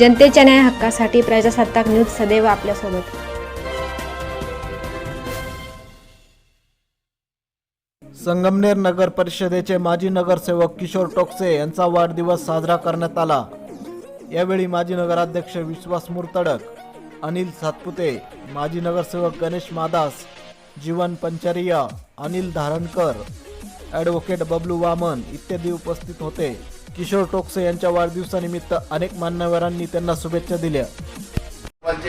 जनतेच्या न्याय हक्कासाठी प्रजासत्ताक न्यूज सदैव आपल्यासोबत. संगमनेर नगर परिषदेचे माजी नगरसेवक किशोर टोकसे यांचा वाढदिवस साजरा करण्यात आला. यावेळी माजी नगराध्यक्ष विश्वास मुर्तडक अनिल सातपुते माजी नगरसेवक गणेश मादास जीवन पंचरिया अनिल धारणकर ॲडव्होकेट बबलू वामन इत्यादी उपस्थित होते. किशोर टोकसे यांच्या वाढदिवसानिमित्त अनेक मान्यवरांनी त्यांना शुभेच्छा दिल्या.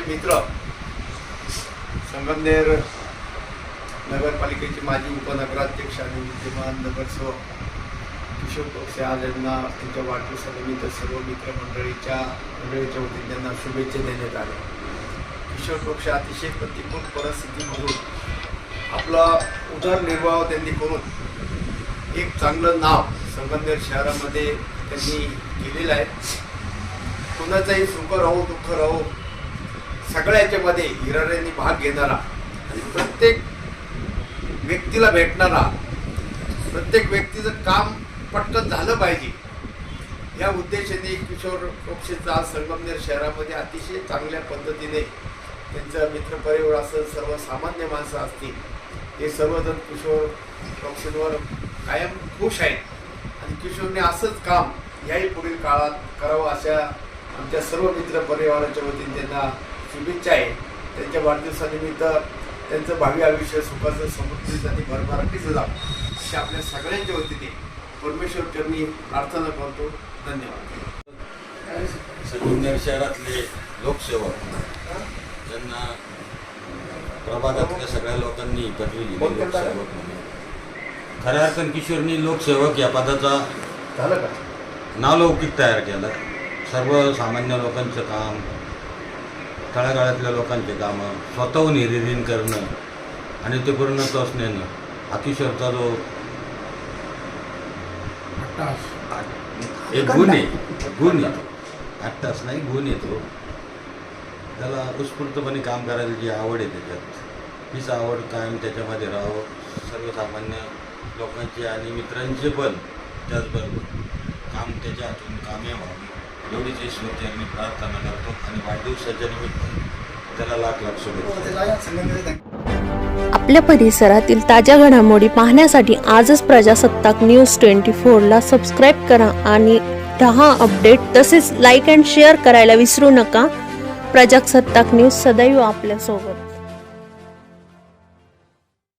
मित्र संगमनेर नगरपालिकेचे माजी उपनगराध्यक्ष आणि विद्यमान नगरसेवक किशोर टोकसे आज यांना त्यांच्या वाढदिवसानिमित्त सर्व मित्रमंडळीच्या मंडळीच्या वतीने त्यांना शुभेच्छा देण्यात आल्या. किशोर टोकसे अतिशय प्रतिकूल परिस्थितीमधून आपला उदरनिर्वाह त्यांनी करून एक चांगलं नाव संगमनेर शहरामध्ये त्यांनी केलेलं आहे. कुणाचाही सुख राहो दुःख राहो सगळ्याच्यामध्ये हिराऱ्यांनी भाग घेणारा आणि प्रत्येक व्यक्तीला भेटणारा प्रत्येक व्यक्तीचं काम पटकन झालं पाहिजे. या उद्देशाने किशोर पक्षीचा आज संगमनेर शहरामध्ये अतिशय चांगल्या पद्धतीने त्यांचा मित्रपरिवार असेल सर्वसामान्य माणसं असतील हे सर्वजण किशोर पक्षांवर कायम खुश आहेत. आणि किशोरने असंच काम याही पुढील काळात करावं अशा आमच्या सर्व मित्र परिवाराच्या वतीने त्यांना शुभेच्छा आहे. त्यांच्या वाढदिवसानिमित्त त्यांचं भावी आयुष्य सुखाचं समृद्धीच आणि भरभराटीचं जावं. अशी आपल्या सगळ्यांच्या वतीने परमेश्वर चरणी प्रार्थना करतो. धन्यवाद. संगमनेर शहरातले लोकसेवक यांना प्रभागातल्या सगळ्या लोकांनी पदवी दिली लोकसेवक म्हणून. खऱ्या अर्थानं किशोरनी लोकसेवक या पदाचा झालं का? नावलौकिक तयार केला. सर्वसामान्य लोकांचं काम तळागाळातल्या लोकांचे कामं स्वतःहून हिरिरीन करणं आणि ते पूर्ण तोच नेणं. हा किशोरचा जो एक गुण आहे गुण येतो आठ तास नाही गुण येतो त्याला उत्स्फूर्तपणे काम करायला जी आवड आहे त्याच्यात हीच आवड कायम त्याच्यामध्ये राहावं. सर्वसामान्य लोकांचे आणि मित्रांचे पण त्याचबरोबर काम त्याच्या हातून कामे व्हावी. एवढीच ईश्वरची ईश्वरचरणी प्रार्थना करतो आणि वाढदिवसाच्या निमित्त त्याला लाख लाख शुभेच्छा. आपल्या परिसरातील ताज्या घडामोडी पाहण्यासाठी आजच प्रजासत्ताक न्यूज ट्वेंटी फोरला सबस्क्राईब करा आणि दहा अपडेट. तसेच लाईक अँड शेअर करायला विसरू नका. प्रजासत्ताक न्यूज सदैव आपल्यासोबत.